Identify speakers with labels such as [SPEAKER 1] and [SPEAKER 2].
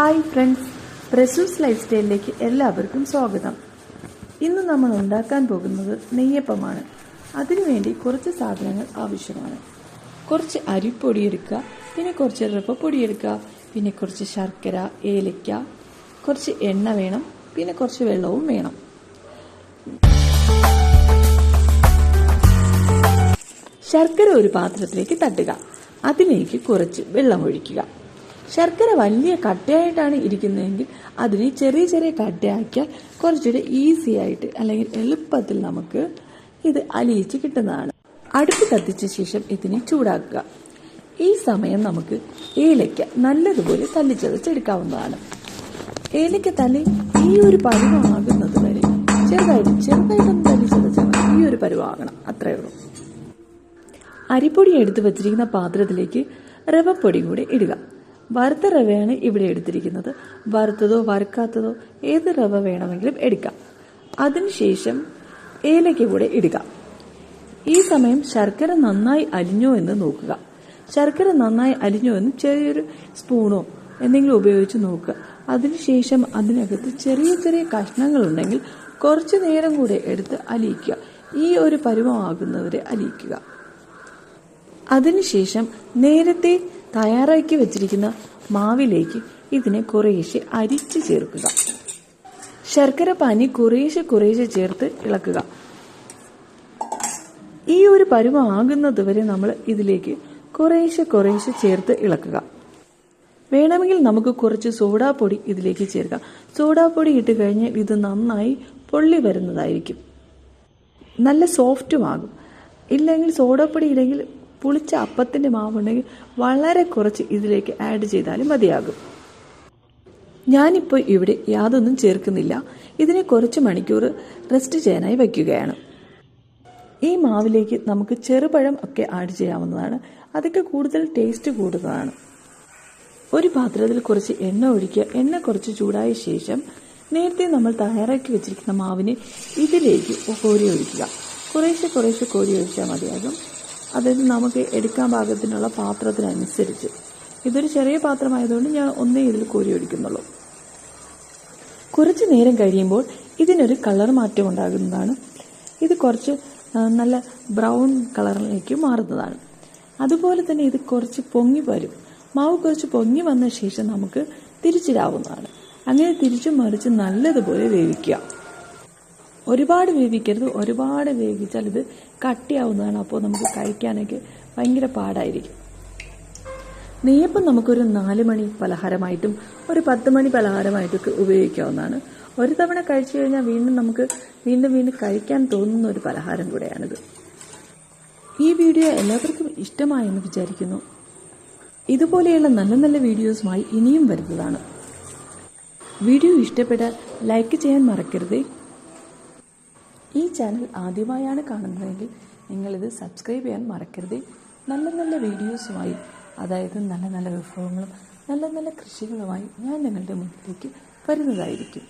[SPEAKER 1] Hi friends പ്രസൂസ് life സ്റ്റൈലിലേക്ക് എല്ലാവർക്കും സ്വാഗതം. ഇന്ന് നമ്മൾ ഉണ്ടാക്കാൻ പോകുന്നത് നെയ്യപ്പമാണ്. അതിനുവേണ്ടി കുറച്ച് സാധനങ്ങൾ ആവശ്യമാണ്. കുറച്ച് അരിപ്പൊടി എടുക്കുക പിന്നെ കുറച്ച് റവ പൊടി എടുക്കുക പിന്നെ കുറച്ച് ശർക്കര ഏലയ്ക്ക കുറച്ച് എണ്ണ വേണം പിന്നെ കുറച്ച് വെള്ളവും വേണം. ശർക്കര ഒരു പാത്രത്തിലേക്ക് തട്ടുക. അതിലേക്ക് കുറച്ച് വെള്ളം ഒഴിക്കുക. ശർക്കര വലിയ കട്ടയായിട്ടാണ് ഇരിക്കുന്നതെങ്കിൽ അതിനെ ചെറിയ ചെറിയ കട്ടയാക്കിയാൽ കുറച്ചുകൂടി ഈസി ആയിട്ട് അല്ലെങ്കിൽ എളുപ്പത്തിൽ നമുക്ക് ഇത് അലിയിച്ച് കിട്ടുന്നതാണ്. അടുപ്പ് കത്തിച്ച ശേഷം ഇതിനെ ചൂടാക്കുക. ഈ സമയം നമുക്ക് ഏലയ്ക്ക നല്ലതുപോലെ തല്ലിച്ചതച്ചെടുക്കാവുന്നതാണ് ഏലയ്ക്ക തല്ലി ഈ ഒരു പരുവമാകുന്നത് വരെ ചെറുതായിട്ട് ചെറുതായിട്ടൊന്ന് മതി. ഈ ഒരു പരുവാകണം. അത്രയേ ഉള്ളൂ. അരിപ്പൊടി എടുത്ത് വെച്ചിരിക്കുന്ന പാത്രത്തിലേക്ക് റവപ്പൊടി കൂടെ ഇടുക. വറുത്ത റവയാണ് ഇവിടെ എടുത്തിരിക്കുന്നത്. വറുത്തതോ വറുക്കാത്തതോ ഏത് റവ വേണമെങ്കിലും എടുക്കാം. അതിനുശേഷം ഏലയ്ക്ക കൂടെ ഇടുക. ഈ സമയം ശർക്കര നന്നായി അലിഞ്ഞോ എന്ന് നോക്കുക. ശർക്കര നന്നായി അലിഞ്ഞോ എന്ന് ചെറിയൊരു സ്പൂണോ എന്തെങ്കിലും ഉപയോഗിച്ച് നോക്കുക. അതിനുശേഷം അതിനകത്ത് ചെറിയ ചെറിയ കഷ്ണങ്ങൾ ഉണ്ടെങ്കിൽ കുറച്ചു നേരം കൂടെ എടുത്ത് അലിയിക്കുക. ഈ ഒരു പരുവമാകുന്നവരെ അലിയിക്കുക. അതിനുശേഷം നേരത്തെ തയ്യാറാക്കി വെച്ചിരിക്കുന്ന മാവിലേക്ക് ഇതിനെ കുറേശ്ശെ അരിച്ചു ചേർക്കുക. ശർക്കര പാനി കുറേശ്ശെ കുറേശ്ശെ ചേർത്ത് ഇളക്കുക. ഈ ഒരു പരുവമാകുന്നത് വരെ നമ്മൾ ഇതിലേക്ക് കുറേശ്ശെ കുറേശ്ശെ ചേർത്ത് ഇളക്കുക. വേണമെങ്കിൽ നമുക്ക് കുറച്ച് സോഡാപ്പൊടി ഇതിലേക്ക് ചേർക്കാം. സോഡാപ്പൊടി ഇട്ട് കഴിഞ്ഞാൽ ഇത് നന്നായി പൊള്ളി വരുന്നതായിരിക്കും. നല്ല സോഫ്റ്റുമാകും ഇല്ലെങ്കിൽ സോഡാപ്പൊടി ഇല്ലെങ്കിൽ പുളിച്ച അപ്പത്തിന്റെ മാവുണ്ടെങ്കിൽ വളരെ കുറച്ച് ഇതിലേക്ക് ആഡ് ചെയ്താലും മതിയാകും. ഞാനിപ്പോൾ ഇവിടെ യാതൊന്നും ചേർക്കുന്നില്ല. ഇതിനെ കുറച്ച് മണിക്കൂർ റെസ്റ്റ് ചെയ്യാനായി വയ്ക്കുകയാണ്. ഈ മാവിലേക്ക് നമുക്ക് ചെറുപഴം ഒക്കെ ആഡ് ചെയ്യാവുന്നതാണ്. അതൊക്കെ കൂടുതൽ ടേസ്റ്റ് കൂടുതലാണ് ഒരു പാത്രത്തിൽ കുറച്ച് എണ്ണ ഒഴിക്കുക. എണ്ണ കുറച്ച് ചൂടായ ശേഷം നേരത്തെ നമ്മൾ തയ്യാറാക്കി വെച്ചിരിക്കുന്ന മാവിനെ ഇതിലേക്ക് കോരി ഒഴിക്കുക. കുറേശ്ശെ കുറേശ്ശെ കോരി ഒഴിച്ചാൽ മതിയാകും. അതായത് നമുക്ക് എടുക്കാൻ പാകത്തിനുള്ള പാത്രത്തിനനുസരിച്ച്. ഇതൊരു ചെറിയ പാത്രമായതുകൊണ്ട് ഞാൻ ഒന്നേ ഇതിൽ കോരി ഒഴിക്കുന്നുള്ളൂ. കുറച്ച് നേരം കഴിയുമ്പോൾ ഇതിനൊരു കളർ മാറ്റം ഉണ്ടാകുന്നതാണ്. ഇത് കുറച്ച് നല്ല ബ്രൗൺ കളറിലേക്ക് മാറുന്നതാണ്. അതുപോലെ തന്നെ ഇത് കുറച്ച് പൊങ്ങി വരും. മാവ് കുറച്ച് പൊങ്ങി വന്ന ശേഷം നമുക്ക് തിരിച്ചിടാവുന്നതാണ്. അങ്ങനെ തിരിച്ചും മറിച്ച് നല്ലതുപോലെ വേവിക്കുക. ഒരുപാട് വേവിക്കരുത് ഒരുപാട് വേവിച്ചാൽ ഇത് കട്ടിയാവുന്നതാണ്. അപ്പോൾ നമുക്ക് കഴിക്കാനൊക്കെ ഭയങ്കര പാടായിരിക്കും. നെയ്യപ്പം നമുക്കൊരു നാല് മണി പലഹാരമായിട്ടും ഒരു പത്ത് മണി പലഹാരമായിട്ടൊക്കെ ഉപയോഗിക്കാവുന്നതാണ്. ഒരു തവണ കഴിച്ചു കഴിഞ്ഞാൽ വീണ്ടും നമുക്ക് വീണ്ടും വീണ്ടും കഴിക്കാൻ തോന്നുന്ന ഒരു പലഹാരം കൂടെയാണിത്. ഈ വീഡിയോ എല്ലാവർക്കും ഇഷ്ടമായെന്ന് വിചാരിക്കുന്നു. ഇതുപോലെയുള്ള നല്ല നല്ല വീഡിയോസുമായി ഇനിയും വരുന്നതാണ്. വീഡിയോ ഇഷ്ടപ്പെട്ടാൽ ലൈക്ക് ചെയ്യാൻ മറക്കരുതേ. ഈ ചാനൽ ആദ്യമായാണ് കാണുന്നതെങ്കിൽ നിങ്ങളിത് സബ്സ്ക്രൈബ് ചെയ്യാൻ മറക്കരുത്. നല്ല നല്ല വീഡിയോസുമായി അതായത് നല്ല നല്ല വിഭവങ്ങളും നല്ല നല്ല കൃഷികളുമായി ഞാൻ നിങ്ങളുടെ മുന്നിലേക്ക് വരുന്നതായിരിക്കും.